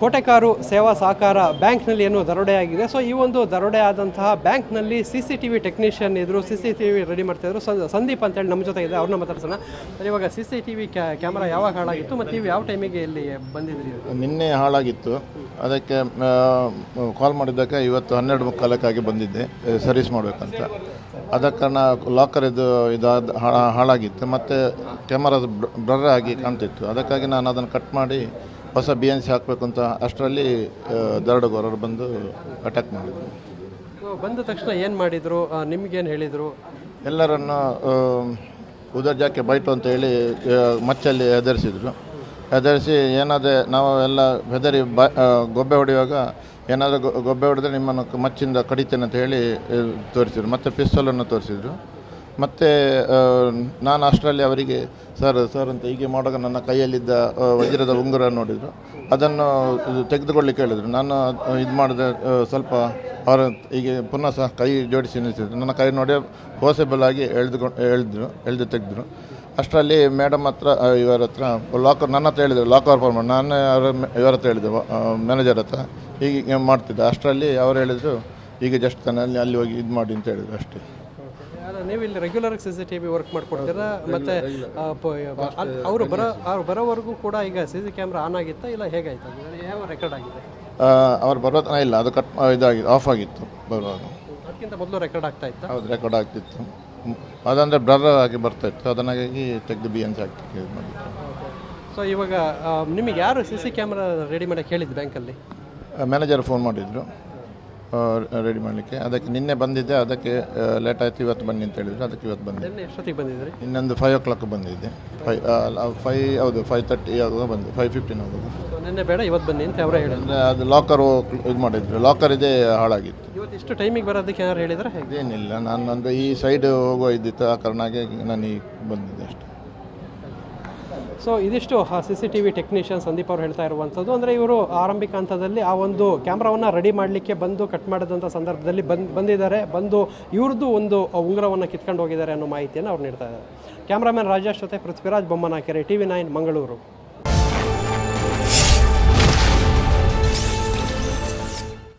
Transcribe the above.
ಕೋಟೆಕಾರು ಸೇವಾ ಸಹಕಾರ ಬ್ಯಾಂಕ್ನಲ್ಲಿ ಏನು ದರೋಡೆಯಾಗಿದೆ ಸೊ ಈ ಒಂದು ದರೋಡೆ ಆದಂತಹ ಬ್ಯಾಂಕ್ನಲ್ಲಿ C C T V technician ಇದ್ರು, C C T V ready ಮಾಡ್ತಾಯಿದ್ರು ಸಂದೀಪ್ ಅಂತೇಳಿ ನಮ್ಮ ಜೊತೆ ಇದೆ, ಅವ್ರನ್ನ ಮಾತಾಡ್ಸೋಣ. ಇವಾಗ C C T V camera ಯಾವಾಗ ಹಾಳಾಗಿತ್ತು ಮತ್ತು ನೀವು ಯಾವ ಟೈಮಿಗೆ ಇಲ್ಲಿ ಬಂದಿದ್ರಿ ನಿನ್ನೆ ಹಾಳಾಗಿತ್ತು. ಅದಕ್ಕೆ ಕಾಲ್ ಮಾಡಿದ್ದಕ್ಕೆ ಇವತ್ತು ಹನ್ನೆರಡು ಮುಕ್ಕಾಲಕ್ಕಾಗಿ ಬಂದಿದ್ದೆ. ಸರ್ವಿಸ್ ಮಾಡಬೇಕಂತ. ಅದಕ್ಕೆ ನಾನು ಲಾಕರ್ ಇದು, ಇದಾದ ಹಾಳಾಗಿತ್ತು. ಮತ್ತು ಕ್ಯಾಮರಾದ ಬ್ರರ್ ಆಗಿ ಕಾಣ್ತಿತ್ತು. ಅದಕ್ಕಾಗಿ ನಾನು ಅದನ್ನು ಕಟ್ ಮಾಡಿ ಹೊಸ ಬಿ ಎನ್ ಸಿ ಹಾಕಬೇಕು ಅಂತ ಅಷ್ಟರಲ್ಲಿ ದರೋಡೆಗೋರರು ಬಂದು ಅಟ್ಯಾಕ್ ಮಾಡಿದರು. ಬಂದ ತಕ್ಷಣ ಏನು ಮಾಡಿದರು? ನಿಮಗೇನು ಹೇಳಿದರು? ಎಲ್ಲರನ್ನು ಆ, ಉದರ್ ಜಾಕೆ ಬೈಟು ಅಂತ ಹೇಳಿ ಮಚ್ಚಲ್ಲಿ ಹೆದರಿಸಿದ್ರು. ಹೆದರಿಸಿ ಏನಾದರೆ ನಾವು ಎಲ್ಲ ಹೆದರಿ ಬ ಗೊಬ್ಬೆ ಹೊಡೆಯುವಾಗ ಏನಾದರೂ ಗೊಬ್ಬೆ ಹೊಡೆದ್ರೆ ನಿಮ್ಮನ್ನು ಮಚ್ಚಿಂದ ಕಡಿತೇನೆ ಅಂತ ಹೇಳಿ ತೋರಿಸಿದ್ರು. ಮತ್ತು ಪಿಸ್ತೂಲನ್ನು ತೋರಿಸಿದ್ರು. ಮತ್ತು ನಾನು ಅಷ್ಟರಲ್ಲಿ ಅವರಿಗೆ, ಸರ್ ಸರ್ ಅಂತ ಹೀಗೆ ಮಾಡುವಾಗ ನನ್ನ ಕೈಯಲ್ಲಿದ್ದ ವಜ್ರದ ಉಂಗುರ ನೋಡಿದರು. ಅದನ್ನು ತೆಗೆದುಕೊಳ್ಳಿಕ್ಕೆ ಹೇಳಿದರು. ನಾನು ಇದು ಮಾಡಿದೆ ಸ್ವಲ್ಪ ಅವರ ಹೀಗೆ ಪುನಃ ಸಹ ಕೈ ಜೋಡಿಸಿ ನಿಲ್ಲಿಸಿದ್ರು. ನನ್ನ ಕೈ ನೋಡಿ ಪಾಸಿಬಲ್ ಆಗಿ ಎಳೆದುಕೊಂಡು ಎಳೆದ್ರು, ಎಳೆದು ತೆಗೆದ್ರು. ಅಷ್ಟರಲ್ಲಿ ಮೇಡಮ್ ಹತ್ರ ಇವರ ಹತ್ರ ಲಾಕರ್ ನನ್ನ ಹತ್ರ ಹೇಳಿದರು ಲಾಕರ್ ಫಾರ್ಮ್ ನಾನು ಅವರ ಇವರ ಹತ್ರ ಹೇಳಿದೆ ಮ್ಯಾನೇಜರ್ ಹತ್ರ. ಹೀಗೆ ಮಾಡ್ತಿದ್ದೆ. ಅಷ್ಟರಲ್ಲಿ ಅವರು ಹೇಳಿದರು ಈಗ ಜಸ್ಟ್ ತನ್ನಲ್ಲಿ ಅಲ್ಲಿ ಹೋಗಿ ಇದು ಮಾಡಿ ಅಂತ ಹೇಳಿದರು ಅಷ್ಟೇ. ನೀವು ಇಲ್ಲಿ regular C C T V work ಮಾಡ್ಕೊಡ್ತೀರಾ ಮತ್ತೆ ಅವರು ಬರೋ ಅವ್ರು ಬರೋವರೆಗೂ ಕೂಡ ಈಗ ಸಿ ಸಿ ಕ್ಯಾಮ್ರಾ ಆನ್ ಆಗಿತ್ತಾ ಇಲ್ಲ ಹೇಗಾಯ್ತು? ಯಾವ ರೆಕಾರ್ಡ್ ಆಗಿದೆ? ಅವ್ರು ಬರೋ ತನಕ ಇಲ್ಲ ಅದು ಕಟ್ ಇದಾಗಿ ಆಫ್ ಆಗಿತ್ತು ಬರುವಾಗ. ಅದಕ್ಕಿಂತ ಮೊದಲು ರೆಕಾರ್ಡ್ ಆಗ್ತಾ ಇತ್ತು? ಹೌದು ರೆಕಾರ್ಡ್ ಆಗ್ತಿತ್ತು. ಅದಂದರೆ ಬ್ಲರ್ ಆಗಿ ಬರ್ತಾ ಇತ್ತು ಅದನ್ನಾಗಿ ತೆಗೆದು ಬಿ ಅಂತ ಹಾಕಿ ಸೊ ಇವಾಗ ನಿಮಗೆ ಯಾರು ಸಿ ಸಿ ಕ್ಯಾಮ್ರಾ ರೆಡಿ ಮಾಡಕ್ಕೆ ಹೇಳಿದ್ದು ಬ್ಯಾಂಕಲ್ಲಿ ಮ್ಯಾನೇಜರ್ ಫೋನ್ ಮಾಡಿದರು. ರೆಡಿ ಮಾಡಲಿಕ್ಕೆ. ಅದಕ್ಕೆ ನಿನ್ನೆ ಬಂದಿದ್ದೆ ಅದಕ್ಕೆ ಲೇಟ್ ಆಯಿತು ಇವತ್ತು ಬನ್ನಿ ಅಂತ ಹೇಳಿದ್ರು. ಅದಕ್ಕೆ ಇವತ್ತು ಬಂದೆ. ನಿನ್ನೆ ಎಷ್ಟೊತ್ತಿಗೆ ಬಂದಿದ್ರಿ? ಇನ್ನೊಂದು ಫೈವ್ ಓ ಕ್ಲಾಕ್ ಬಂದಿದ್ದೆ ಫೈ ಫೈ ಹೌದು ಫೈವ್ ತರ್ಟಿ ಆಗುವಾಗ ಬಂದು ಫೈವ್ ಫಿಫ್ಟೀನ್ ಆಗುವಾಗ ನಿನ್ನೆ ಬೇಡ ಇವತ್ತು ಬನ್ನಿ ಅಂತ ಅವರೇ ಹೇಳಿದ್ರು. ಅಂದರೆ ಅದು ಲಾಕರು ಇದು ಮಾಡಿದ್ರು. ಲಾಕರ್ ಇದೇ ಹಾಳಾಗಿತ್ತು. ಇವತ್ತು ಇಷ್ಟು ಟೈಮಿಗೆ ಬರೋದಕ್ಕೆ ಯಾರು ಹೇಳಿದ್ರೆ? ಇದೇನಿಲ್ಲ ನಾನು ಅಂದರೆ ಈ ಸೈಡ್ ಹೋಗುವ ಇದ್ದಿತ್ತು ಆ ಕಾರಣ ನಾನು ಈಗ ಬಂದಿದ್ದೆ ಅಷ್ಟೇ. ಸೊ ಇದಿಷ್ಟು C C T V technician Sandeep ಅವರು ಹೇಳ್ತಾ ಇರುವಂಥದ್ದು. ಅಂದರೆ ಇವರು ಆರಂಭಿಕ ಹಂತದಲ್ಲಿ ಆ ಒಂದು ಕ್ಯಾಮ್ರಾವನ್ನು ರೆಡಿ ಮಾಡಲಿಕ್ಕೆ ಬಂದು ಕಟ್ ಮಾಡಿದಂಥ ಸಂದರ್ಭದಲ್ಲಿ ಬಂದು, ಬಂದಿದ್ದಾರೆ. ಬಂದು ಇವ್ರದ್ದು ಒಂದು ಉಂಗುರವನ್ನು ಕಿತ್ಕೊಂಡು ಹೋಗಿದ್ದಾರೆ ಅನ್ನೋ ಮಾಹಿತಿಯನ್ನು ಅವ್ರು ನೀಡ್ತಾ ಇದ್ದಾರೆ. ಕ್ಯಾಮ್ರಾಮನ್ ರಾಜೇಶ್ ಜೊತೆ Prithviraj Bommanakere T V nine, Mangaluru.